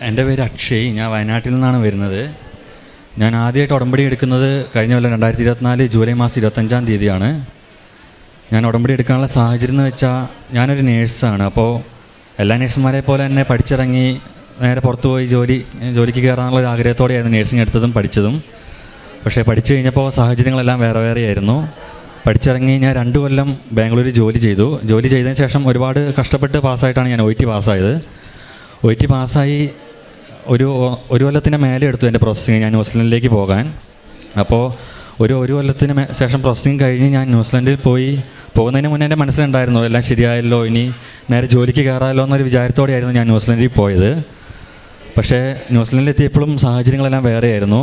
എന്റെ പേര് അക്ഷയ്. ഞാൻ വയനാട്ടിൽ നിന്നാണ് വരുന്നത്. ഞാൻ ആദ്യമായിട്ട് ഉടമ്പടി എടുക്കുന്നത് കഴിഞ്ഞ കൊല്ലം രണ്ടായിരത്തി ഇരുപത്തിനാല് ജൂലൈ മാസം ഇരുപത്തഞ്ചാം തീയതിയാണ്. ഞാൻ ഉടമ്പടി എടുക്കാനുള്ള സാഹചര്യം എന്ന് വെച്ചാൽ ഞാനൊരു നേഴ്സാണ്. അപ്പോൾ എല്ലാ നേഴ്സുമാരെ പോലെ തന്നെ പഠിച്ചിറങ്ങി നേരെ പുറത്ത് പോയി ജോലി ജോലിക്ക് കയറാനുള്ള ഒരു ആഗ്രഹത്തോടെയായിരുന്നു നേഴ്സിംഗ് എടുത്തതും പഠിച്ചതും. പക്ഷേ പഠിച്ചു കഴിഞ്ഞപ്പോൾ സാഹചര്യങ്ങളെല്ലാം വേറെ വേറെയായിരുന്നു. പഠിച്ചിറങ്ങി ഞാൻ രണ്ട് കൊല്ലം ബാംഗ്ലൂരിൽ ജോലി ചെയ്തു. ജോലി ചെയ്തതിന് ശേഷം ഒരുപാട് കഷ്ടപ്പെട്ട് പാസ്സായിട്ടാണ് ഞാൻ ഒ ടി പാസ്സായത്. ഒ ടി പാസ്സായി ഒരു ഒരു കൊല്ലത്തിന്റെ മേലെ എടുത്തു എന്റെ പ്രോസസ്സിങ് ഞാൻ ന്യൂസിലൻഡിലേക്ക് പോകാൻ. അപ്പോൾ ഒരു ഒരു കൊല്ലത്തിന് ശേഷം പ്രോസസ്സിങ് കഴിഞ്ഞ് ഞാൻ ന്യൂസിലൻഡിൽ പോയി. പോകുന്നതിന് മുന്നേ എന്റെ മനസ്സിലുണ്ടായിരുന്നു എല്ലാം ശരിയായല്ലോ ഇനി നേരെ ജോലിക്ക് കയറാമല്ലോ എന്നൊരു വിചാരത്തോടെയായിരുന്നു ഞാൻ ന്യൂസിലൻഡിൽ പോയത്. പക്ഷേ ന്യൂസിലൻഡിൽ എത്തിയപ്പോഴും സാഹചര്യങ്ങളെല്ലാം വേറെയായിരുന്നു.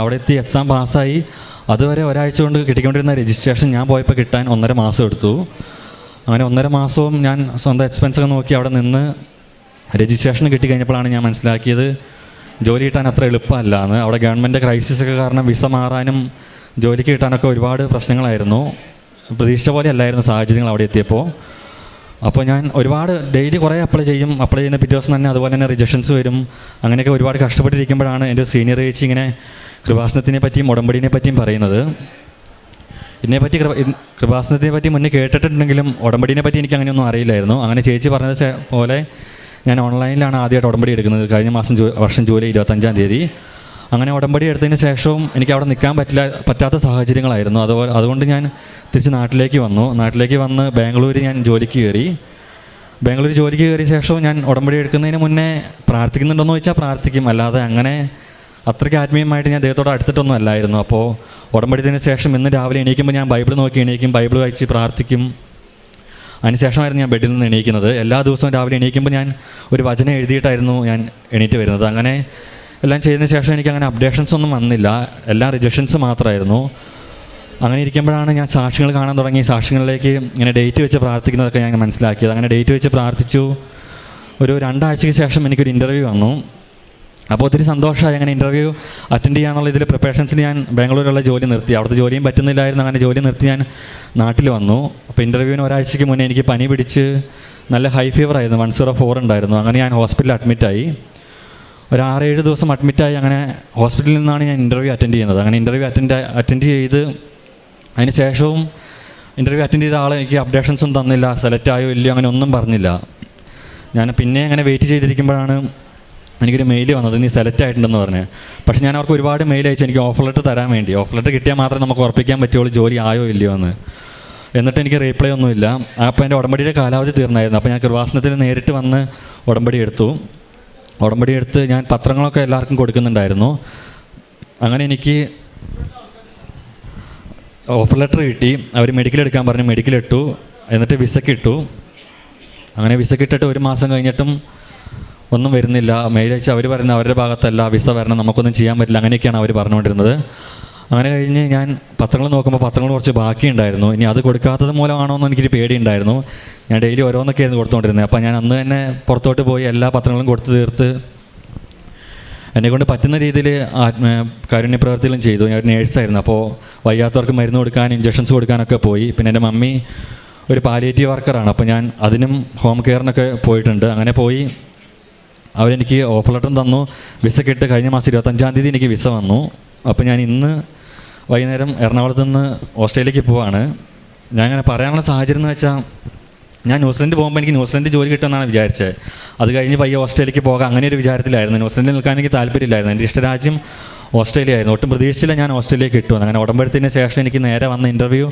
അവിടെ എത്തി എക്സാം പാസ്സായി. അതുവരെ ഒരാഴ്ച കൊണ്ട് കിട്ടിക്കൊണ്ടിരുന്ന രജിസ്ട്രേഷൻ ഞാൻ പോയപ്പോൾ കിട്ടാൻ ഒന്നര മാസം എടുത്തു. അങ്ങനെ ഒന്നര മാസവും ഞാൻ സ്വന്തം എക്സ്പെൻസൊക്കെ നോക്കി അവിടെ നിന്ന് രജിസ്ട്രേഷൻ കിട്ടിക്കഴിഞ്ഞപ്പോഴാണ് ഞാൻ മനസ്സിലാക്കിയത് ജോലി കിട്ടാൻ അത്ര എളുപ്പമല്ല എന്ന്. അവിടെ ഗവൺമെന്റ് ക്രൈസിസ് ഒക്കെ കാരണം വിസ മാറാനും ജോലിക്ക് കിട്ടാനൊക്കെ ഒരുപാട് പ്രശ്നങ്ങളായിരുന്നു. പ്രതീക്ഷിച്ച പോലെ അല്ലായിരുന്നു സാഹചര്യങ്ങൾ അവിടെ എത്തിയപ്പോൾ. അപ്പോൾ ഞാൻ ഒരുപാട് ഡെയിലി കുറേ അപ്ലൈ ചെയ്യും. അപ്ലൈ ചെയ്യുന്ന പിറ്റേ ദിവസം തന്നെ അതുപോലെ തന്നെ റിജക്ഷൻസ് വരും. അങ്ങനെയൊക്കെ ഒരുപാട് കഷ്ടപ്പെട്ടിരിക്കുമ്പോഴാണ് എന്റെ സീനിയർ ചേച്ചി ഇങ്ങനെ കൃപാസനത്തിനെ പറ്റിയും ഉടമ്പടിനെ പറ്റിയും പറയുന്നത്. ഇതിനെപ്പറ്റി കൃപ കൃപാസനത്തിനെ പറ്റി മുന്നേ കേട്ടിട്ടുണ്ടെങ്കിലും ഉടമ്പടിനെ പറ്റി എനിക്ക് അങ്ങനെയൊന്നും അറിയില്ലായിരുന്നു. അങ്ങനെ ചേച്ചി പറഞ്ഞത് പോലെ ഞാൻ ഓൺലൈനിലാണ് ആദ്യമായിട്ട് ഉടമ്പടി എടുക്കുന്നത്. കഴിഞ്ഞ മാസം വർഷം ജൂലൈ ഇരുപത്തഞ്ചാം തീയതി. അങ്ങനെ ഉടമ്പടി എടുത്തതിന് ശേഷവും എനിക്ക് അവിടെ നിൽക്കാൻ പറ്റില്ല പറ്റാത്ത സാഹചര്യങ്ങളായിരുന്നു. അതുപോലെ അതുകൊണ്ട് ഞാൻ തിരിച്ച് നാട്ടിലേക്ക് വന്നു. നാട്ടിലേക്ക് വന്ന് ബാംഗ്ലൂർ ഞാൻ ജോലിക്ക് കയറി. ബാംഗ്ലൂർ ജോലിക്ക് കയറിയ ശേഷവും ഞാൻ ഉടമ്പടി എടുക്കുന്നതിന് മുന്നേ പ്രാർത്ഥിക്കുന്നുണ്ടോയെന്ന് ചോദിച്ചാൽ പ്രാർത്ഥിക്കും. അല്ലാതെ അങ്ങനെ അത്രയ്ക്ക് ആത്മീയമായിട്ട് ഞാൻ ദൈവത്തോട് അടുത്തിട്ടൊന്നും അല്ലായിരുന്നു. അപ്പോൾ ഉടമ്പടിയതിന് ശേഷം ഇന്ന് രാവിലെ എണീക്കുമ്പോൾ ഞാൻ ബൈബിൾ നോക്കി എണീക്കും. ബൈബിൾ വായിച്ച് പ്രാർത്ഥിക്കും. അതിനുശേഷമായിരുന്നു ഞാൻ ബെഡിൽ നിന്ന് എണീക്കുന്നത്. എല്ലാ ദിവസവും രാവിലെ എണീക്കുമ്പോൾ ഞാൻ ഒരു വചനം എഴുതിയിട്ടായിരുന്നു ഞാൻ എണീറ്റ് വരുന്നത്. അങ്ങനെ എല്ലാം ചെയ്തതിന് ശേഷം എനിക്ക് അങ്ങനെ അപ്ഡേഷൻസ് ഒന്നും വന്നില്ല. എല്ലാം റിജക്ഷൻസ് മാത്രമായിരുന്നു. അങ്ങനെ ഇരിക്കുമ്പോഴാണ് ഞാൻ സാക്ഷ്യങ്ങൾ കാണാൻ തുടങ്ങി. സാക്ഷ്യങ്ങളിലേക്ക് ഇങ്ങനെ ഡേറ്റ് വെച്ച് പ്രാർത്ഥിക്കുന്നതൊക്കെ ഞാൻ മനസ്സിലാക്കിയത്. അങ്ങനെ ഡേറ്റ് വെച്ച് പ്രാർത്ഥിച്ചു. ഒരു രണ്ടാഴ്ചയ്ക്ക് ശേഷം എനിക്കൊരു ഇന്റർവ്യൂ വന്നു. അപ്പോൾ ഒത്തിരി സന്തോഷമായി അങ്ങനെ ഇന്റർവ്യൂ അറ്റൻഡ് ചെയ്യാനുള്ള ഇതിൽ പ്രിപ്പറേഷൻസിന് ഞാൻ ബാംഗ്ലൂരിലുള്ള ജോലി നിർത്തി. അവിടുത്തെ ജോലിയും പറ്റുന്നില്ലായിരുന്നു. അങ്ങനെ ജോലി നിർത്തി ഞാൻ നാട്ടിൽ വന്നു. അപ്പോൾ ഇന്റർവ്യൂവിന് ഒരാഴ്ചയ്ക്ക് മുന്നേ എനിക്ക് പനി പിടിച്ച് നല്ല ഹൈ ഫീവർ ആയിരുന്നു. വൺ സീറോ ഫോർ ഉണ്ടായിരുന്നു. അങ്ങനെ ഞാൻ ഹോസ്പിറ്റലിൽ അഡ്മിറ്റായി ഒരു ആറേഴ് ദിവസം അഡ്മിറ്റായി അങ്ങനെ ഹോസ്പിറ്റലിൽ നിന്നാണ് ഞാൻ ഇന്റർവ്യൂ അറ്റൻഡ് ചെയ്യുന്നത്. അങ്ങനെ ഇന്റർവ്യൂ അറ്റൻഡ് അറ്റൻഡ് ചെയ്ത് അതിന് ശേഷവും ഇന്റർവ്യൂ അറ്റൻഡ് ചെയ്ത ആൾ എനിക്ക് അപ്ഡേഷൻസും തന്നില്ല. സെലക്ട് ആയോ ഇല്ലയോ അങ്ങനെ ഒന്നും പറഞ്ഞില്ല. ഞാൻ പിന്നെ അങ്ങനെ വെയിറ്റ് ചെയ്തിരിക്കുമ്പോഴാണ് എനിക്കൊരു മെയിൽ വന്നത് നീ സെലക്ട് ആയിട്ടുണ്ടെന്ന് പറഞ്ഞു. പക്ഷേ ഞാൻ അവർക്ക് ഒരുപാട് മെയിൽ അയച്ചു എനിക്ക് ഓഫർ ലെറ്റർ തരാൻ വേണ്ടി. ഓഫർ ലെറ്റർ കിട്ടിയാൽ മാത്രമേ നമുക്ക് ഉറപ്പിക്കാൻ പറ്റുള്ളൂ ജോലി ആയോ ഇല്ലയോ എന്ന്. എന്നിട്ട് എനിക്ക് റീപ്ലൈ ഒന്നുമില്ല അപ്പോൾ എന്റെ ഉടമ്പടിയുടെ കാലാവധി തീർന്നായിരുന്നു. അപ്പോൾ ഞാൻ കൃപാസനത്തിൽ നേരിട്ട് വന്ന് ഉടമ്പടി എടുത്തു. ഉടമ്പടി എടുത്ത് ഞാൻ പത്രങ്ങളൊക്കെ എല്ലാവർക്കും കൊടുക്കുന്നുണ്ടായിരുന്നു. അങ്ങനെ എനിക്ക് ഓഫർ ലെറ്റർ കിട്ടി. അവർ മെഡിക്കൽ എടുക്കാൻ പറഞ്ഞു മെഡിക്കൽ ഇട്ടു. എന്നിട്ട് വിസക്ക് ഇട്ടു. അങ്ങനെ വിസക്ക് ഇട്ടിട്ട് ഒരു മാസം കഴിഞ്ഞിട്ടും ഒന്നും വരുന്നില്ല. മെയിലേജ് അവർ പറയുന്ന അവരുടെ ഭാഗത്തല്ല. വിസ വരണം നമുക്കൊന്നും ചെയ്യാൻ പറ്റില്ല. അങ്ങനെയൊക്കെയാണ് അവർ പറഞ്ഞുകൊണ്ടിരുന്നത്. അങ്ങനെ കഴിഞ്ഞ് ഞാൻ പത്രങ്ങൾ നോക്കുമ്പോൾ പത്രങ്ങൾ കുറച്ച് ബാക്കിയുണ്ടായിരുന്നു. ഇനി അത് കൊടുക്കാത്തത് മൂലമാണോ എന്ന് എനിക്കൊരു പേടിയുണ്ടായിരുന്നു. ഞാൻ ഡെയിലി ഓരോന്നൊക്കെ ആയിരുന്നു കൊടുത്തുകൊണ്ടിരുന്നത്. അപ്പോൾ ഞാൻ അന്ന് തന്നെ പുറത്തോട്ട് പോയി എല്ലാ പത്രങ്ങളും കൊടുത്തു തീർത്ത് എന്നെക്കൊണ്ട് പറ്റുന്ന രീതിയിൽ ആത്മ കാരുണ്യ പ്രവർത്തികളും ചെയ്തു. ഞാൻ ഒരു നേഴ്സായിരുന്നു. അപ്പോൾ വയ്യാത്തവർക്ക് മരുന്ന് കൊടുക്കാൻ ഇഞ്ചക്ഷൻസ് കൊടുക്കാനൊക്കെ പോയി. പിന്നെ എന്റെ മമ്മി ഒരു പാലിയേറ്റീവ് വർക്കറാണ് അപ്പോൾ ഞാൻ അതിനും ഹോം കെയറിനൊക്കെ പോയിട്ടുണ്ട്. അങ്ങനെ പോയി അവരെനിക്ക് ഓഫർ ലെറ്ററും തന്നു. വിസ കിട്ട് കഴിഞ്ഞ മാസം ഇരുപത്തഞ്ചാം തീയതി എനിക്ക് വിസ വന്നു. അപ്പോൾ ഞാൻ ഇന്ന് വൈകുന്നേരം എറണാകുളത്ത് നിന്ന് ഓസ്ട്രേലിയക്ക് പോവാണ്. ഞാൻ അങ്ങനെ പറയാനുള്ള സാഹചര്യം എന്ന് വെച്ചാൽ ഞാൻ ന്യൂസിലൻഡ് പോകുമ്പോൾ എനിക്ക് ന്യൂസിലൻഡ് ജോലി കിട്ടുമെന്നാണ് വിചാരിച്ചത് അത് കഴിഞ്ഞ് പയ്യെ ഓസ്ട്രേലിയക്ക് പോകാം അങ്ങനെ ഒരു വിചാരത്തിലായിരുന്നു. ന്യൂസിലൻഡിൽ നിൽക്കാൻ എനിക്ക് താല്പര്യമില്ലായിരുന്നു. എന്റെ ഇഷ്ടരാജ്യം ഓസ്ട്രേലിയ ആയിരുന്നു ഒട്ടും പ്രതീക്ഷിച്ചില്ല ഞാൻ ഓസ്ട്രേലിയ കിട്ടുമെന്ന് അങ്ങനെ ഉടമ്പെടുത്തതിന് ശേഷം എനിക്ക് നേരെ വന്ന ഇന്റർവ്യൂ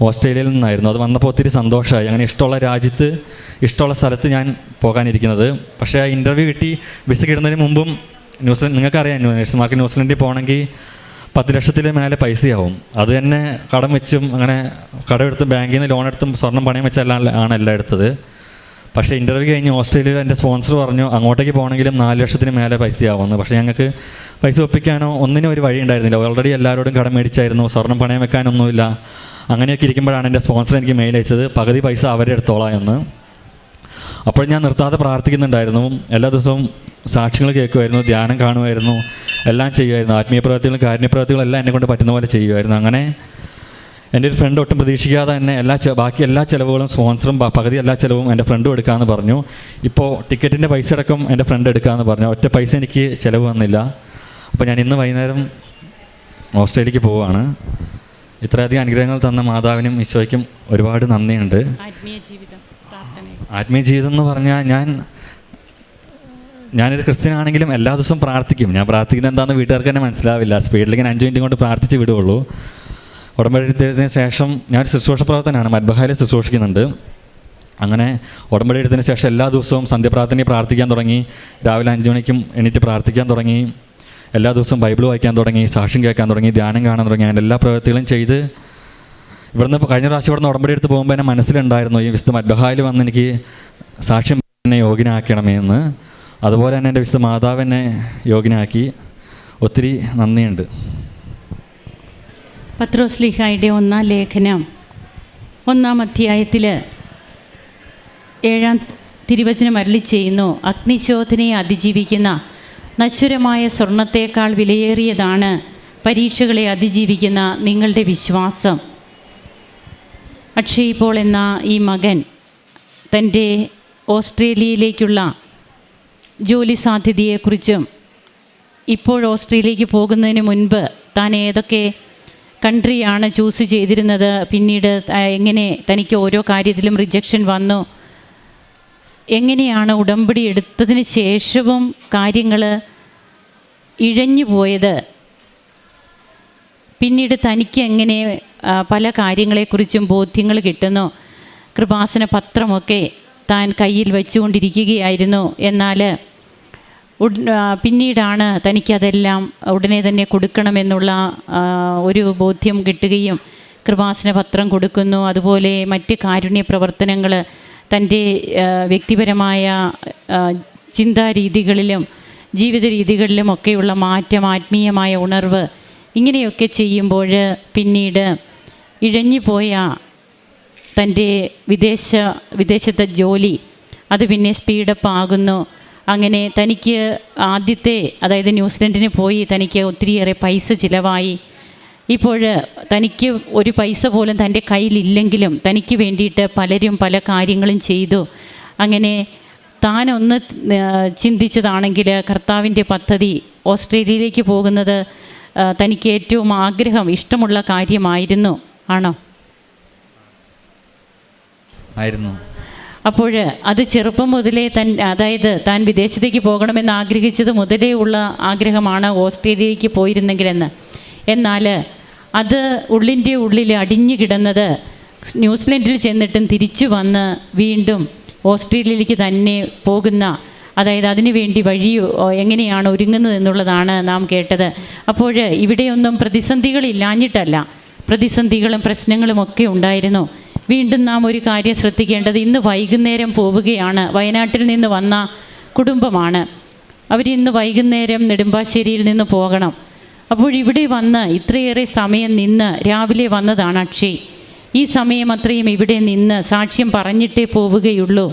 ഓസ്ട്രേലിയയിൽ നിന്നായിരുന്നു. അത് വന്നപ്പോൾ ഒത്തിരി സന്തോഷമായി. അങ്ങനെ ഇഷ്ടമുള്ള രാജ്യത്ത് ഇഷ്ടമുള്ള സ്ഥലത്ത് ഞാൻ പോകാനിരിക്കുന്നത്. പക്ഷേ ആ ഇന്റർവ്യൂ കിട്ടി. വിസ കിട്ടുന്നതിന് മുമ്പും ന്യൂസിലൻഡ് നിങ്ങൾക്കറിയാം നഴ്സുമാർക്ക് ന്യൂസിലൻഡിൽ പോകണമെങ്കിൽ പത്ത് ലക്ഷത്തിൽ മേലെ പൈസയാവും. അത് തന്നെ കടം വെച്ചും അങ്ങനെ കടമെടുത്തും ബാങ്കിൽ നിന്ന് ലോൺ എടുത്തും സ്വർണം പണയം വെച്ചെല്ലാം ആണ് എല്ലാം എടുത്തത്. പക്ഷേ ഇന്റർവ്യൂ കഴിഞ്ഞ് ഓസ്ട്രേലിയയിൽ എന്റെ സ്പോൺസർ പറഞ്ഞു അങ്ങോട്ടേക്ക് പോകണമെങ്കിലും നാല് ലക്ഷത്തിന് മേലെ പൈസയാവുമെന്ന്. പക്ഷേ ഞങ്ങൾക്ക് പൈസ ഒപ്പിക്കാനോ ഒന്നിനും ഒരു വഴി ഉണ്ടായിരുന്നില്ല ഓൾറെഡി എല്ലാവരോടും കടം മേടിച്ചായിരുന്നു. സ്വർണം പണയം വെക്കാനൊന്നുമില്ല. അങ്ങനെയൊക്കെ ഇരിക്കുമ്പോഴാണ് എന്റെ സ്പോൺസർ എനിക്ക് മെയിൽ അയച്ചത് പകുതി പൈസ അവരെ എടുത്തോളാം എന്ന്. അപ്പോൾ ഞാൻ നിർത്താതെ പ്രാർത്ഥിക്കുന്നുണ്ടായിരുന്നു. എല്ലാ ദിവസവും സാക്ഷ്യങ്ങൾ കേൾക്കുമായിരുന്നു ധ്യാനം കാണുമായിരുന്നു എല്ലാം ചെയ്യുമായിരുന്നു. ആത്മീയ പ്രവർത്തികളും കാരുണ്യ പ്രവർത്തികളും എല്ലാം എന്നെ കൊണ്ട് പറ്റുന്ന പോലെ ചെയ്യുമായിരുന്നു. അങ്ങനെ എന്റെ ഒരു ഫ്രണ്ട് ഒട്ടും പ്രതീക്ഷിക്കാതെ തന്നെ എല്ലാ ബാക്കി എല്ലാ ചിലവുകളും സ്പോൺസറും പകുതി എല്ലാ ചിലവും എന്റെ ഫ്രണ്ടും എടുക്കാമെന്ന് പറഞ്ഞു. ഇപ്പോൾ ടിക്കറ്റിന്റെ പൈസ അടക്കം എന്റെ ഫ്രണ്ട് എടുക്കാമെന്ന് പറഞ്ഞു. ഒറ്റ പൈസ എനിക്ക് ചിലവ് വന്നില്ല. അപ്പോൾ ഞാൻ ഇന്ന് വൈകുന്നേരം ഓസ്ട്രേലിയക്ക് പോവുകയാണ്. ഇത്രയധികം അനുഗ്രഹങ്ങൾ തന്ന മാതാവിനും ഈശോയ്ക്കും ഒരുപാട് നന്ദിയുണ്ട്. ആത്മീയ ജീവിതം ആത്മീയ ജീവിതം എന്ന് പറഞ്ഞാൽ ഞാൻ ഞാനൊരു ക്രിസ്ത്യനാണെങ്കിലും എല്ലാ ദിവസവും പ്രാർത്ഥിക്കും. ഞാൻ പ്രാർത്ഥിക്കുന്നത് എന്താണെന്ന് വീട്ടുകാർക്ക് തന്നെ മനസ്സിലാവില്ല. സ്പീഡിൽ ഇങ്ങനെ അഞ്ച് മിനിറ്റ് കൊണ്ട് പ്രാർത്ഥിച്ച് വിടുകയുള്ളൂ ഉടമ്പടിയെടുത്തതിന് ശേഷം ഞാൻ ശുശ്രൂഷ പ്രവർത്തനമാണ്. മദ്ബഹായിൽ ശുശ്രൂഷിക്കുന്നുണ്ട്. അങ്ങനെ ഉടമ്പടി എടുത്തതിന് ശേഷം എല്ലാ ദിവസവും സന്ധ്യപ്രാർത്ഥനയെ പ്രാർത്ഥിക്കാൻ തുടങ്ങി. രാവിലെ അഞ്ച് മണിക്കും എണീറ്റ് പ്രാർത്ഥിക്കാൻ തുടങ്ങി. എല്ലാ ദിവസവും ബൈബിൾ വായിക്കാൻ തുടങ്ങി സാക്ഷ്യം കേൾക്കാൻ തുടങ്ങി ധ്യാനം കാണാൻ തുടങ്ങി അങ്ങനെ എല്ലാ പ്രവൃത്തികളും ചെയ്ത് ഇവിടുന്ന് കഴിഞ്ഞ പ്രാവശ്യം ഇവിടുന്ന് ഉടമ്പടി എടുത്ത് പോകുമ്പോൾ എന്നെ മനസ്സിലുണ്ടായിരുന്നു ഈ വിശുദ്ധ മദ്ബഹായിൽ വന്ന് എനിക്ക് സാക്ഷ്യം എന്നെ യോഗ്യനാക്കണമേ എന്ന് അതുപോലെ തന്നെ എന്റെ വിശുദ്ധ മാതാവ് എന്നെ യോഗ്യനാക്കി. ഒത്തിരി നന്ദിയുണ്ട്. പത്രോസ്ലിഹായുടെ ഒന്നാം ലേഖനം ഒന്നാം അധ്യായത്തിൽ ഏഴാം തിരുവചനം അരളി ചെയ്യുന്നു അഗ്നിശോധനയെ അതിജീവിക്കുന്ന നശ്വരമായ സ്വർണത്തേക്കാൾ വിലയേറിയതാണ് പരീക്ഷകളെ അതിജീവിക്കുന്ന നിങ്ങളുടെ വിശ്വാസം. അക്ഷയ് പോൾ എന്ന ഈ മകൻ തന്റെ ഓസ്ട്രേലിയയിലേക്കുള്ള ജോലി സാധ്യതയെക്കുറിച്ചും ഇപ്പോൾ ഓസ്ട്രേലിയക്ക് പോകുന്നതിന് മുൻപ് താൻ ഏതൊക്കെ കൺട്രിയാണ് ചൂസ് ചെയ്തിരുന്നത് പിന്നീട് എങ്ങനെ തനിക്ക് ഓരോ കാര്യത്തിലും റിജക്ഷൻ വന്നു എങ്ങനെയാണ് ഉടമ്പടി എടുത്തതിന് ശേഷവും കാര്യങ്ങൾ ഇഴഞ്ഞു പോയത്? പിന്നീട് തനിക്ക് എങ്ങനെ പല കാര്യങ്ങളെക്കുറിച്ചും ബോധ്യങ്ങൾ കിട്ടുന്നു? കൃപാസന പത്രമൊക്കെ താൻ കയ്യിൽ വെച്ചുകൊണ്ടിരിക്കുകയായിരുന്നു. എന്നാൽ പിന്നീടാണ് തനിക്കതെല്ലാം ഉടനെ തന്നെ കൊടുക്കണമെന്നുള്ള ഒരു ബോധ്യം കിട്ടുകയും കൃപാസന പത്രം കൊടുക്കുന്നു. അതുപോലെ മറ്റ് കാരുണ്യ പ്രവർത്തനങ്ങൾ തന്റെ വ്യക്തിപരമായ ചിന്താ ചിന്താരീതികളിലും ജീവിത രീതികളിലും ഒക്കെയുള്ള മാറ്റം ആത്മീയമായ ഉണർവ് ഇങ്ങനെയൊക്കെ ചെയ്യുമ്പോൾ പിന്നീട് ഇഴഞ്ഞുപോയ തന്റെ വിദേശ വിദേശത്തെ ജോലി അത് പിന്നെ സ്പീഡപ്പ് ആകുന്നു അങ്ങനെ തനിക്ക് ആദ്യത്തെ അതായത് ന്യൂസിലൻഡിന് പോയി തനിക്ക് ഒത്തിരിയേറെ പൈസ ചിലവായി. ഇപ്പോൾ തനിക്ക് ഒരു പൈസ പോലും തന്റെ കയ്യിലില്ലെങ്കിലും തനിക്ക് വേണ്ടിയിട്ട് പലരും പല കാര്യങ്ങളും ചെയ്തു. അങ്ങനെ താനൊന്ന് ചിന്തിച്ചതാണെങ്കിൽ കർത്താവിന്റെ പദ്ധതി ഓസ്ട്രേലിയയിലേക്ക് പോകുന്നത് തനിക്ക് ഏറ്റവും ആഗ്രഹം ഇഷ്ടമുള്ള കാര്യമായിരുന്നു. ആണോ? ആയിരുന്നു. അപ്പോൾ അത് ചെറുപ്പം മുതലേ തൻ അതായത് താൻ വിദേശത്തേക്ക് പോകണമെന്ന് ആഗ്രഹിച്ചത് മുതലേ ഉള്ള ആഗ്രഹമാണ് ഓസ്ട്രേലിയയിലേക്ക് പോയിരുന്നെങ്കിലെന്ന്. എന്നാൽ അത് ഉള്ളിന്റെ ഉള്ളിൽ അടിഞ്ഞു കിടന്നത് ന്യൂസിലൻഡിൽ ചെന്നിട്ടും തിരിച്ചു വന്ന് വീണ്ടും ഓസ്ട്രേലിയയിലേക്ക് തന്നെ പോകുന്ന അതായത് അതിനു വേണ്ടി വഴി എങ്ങനെയാണ് ഒരുങ്ങുന്നത് എന്നുള്ളതാണ് നാം കേട്ടത്. അപ്പോൾ ഇവിടെയൊന്നും പ്രതിസന്ധികളില്ലാഞ്ഞിട്ടല്ല പ്രതിസന്ധികളും പ്രശ്നങ്ങളും ഒക്കെ ഉണ്ടായിരുന്നു. വീണ്ടും നാം ഒരു കാര്യം ശ്രദ്ധിക്കേണ്ടത് ഇന്ന് വൈകുന്നേരം പോവുകയാണ്. വയനാട്ടിൽ നിന്ന് വന്ന കുടുംബമാണ്. അവരിന്ന് വൈകുന്നേരം നെടുമ്പാശ്ശേരിയിൽ നിന്ന് പോകണം. അപ്പോൾ ഇവിടെ വന്ന് ഇത്രയേറെ സമയം നിന്ന് രാവിലെ വന്നതാണ് അക്ഷയ്. ഈ സമയം അത്രയും ഇവിടെ നിന്ന് സാക്ഷ്യം പറഞ്ഞിട്ടേ പോവുകയുള്ളൂ.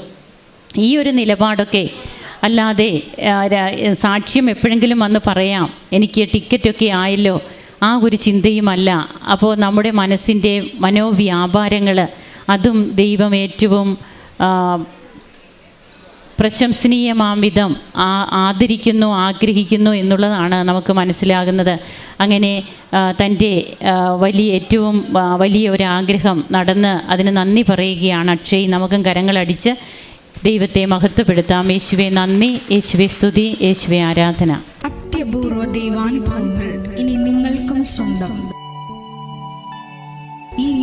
ഈ ഒരു നിലപാടൊക്കെ അല്ലാതെ സാക്ഷ്യം എപ്പോഴെങ്കിലും വന്ന് പറയാം എനിക്ക് ടിക്കറ്റൊക്കെ ആയല്ലോ ആ ഒരു ചിന്തയുമല്ല. അപ്പോൾ നമ്മുടെ മനസ്സിന്റെ മനോവ്യാപാരങ്ങൾ അതും ദൈവം ഏറ്റവും പ്രശംസനീയമാം വിധം ആ ആദരിക്കുന്നു ആഗ്രഹിക്കുന്നു എന്നുള്ളതാണ് നമുക്ക് മനസ്സിലാകുന്നത്. അങ്ങനെ തന്റെ വലിയ ഏറ്റവും വലിയ ഒരു ആഗ്രഹം നടന്ന് അതിന് നന്ദി പറയുകയാണ്. അക്ഷയ് നമുക്കും കരങ്ങളടിച്ച് ദൈവത്തെ മഹത്വപ്പെടുത്താം. യേശുവെ നന്ദി. യേശുവെ സ്തുതി. യേശുവെ ആരാധന. അത്യപൂർവ ദൈവാനുഭവങ്ങൾ ഇനി നിങ്ങൾക്കും സ്വന്തം. ഈ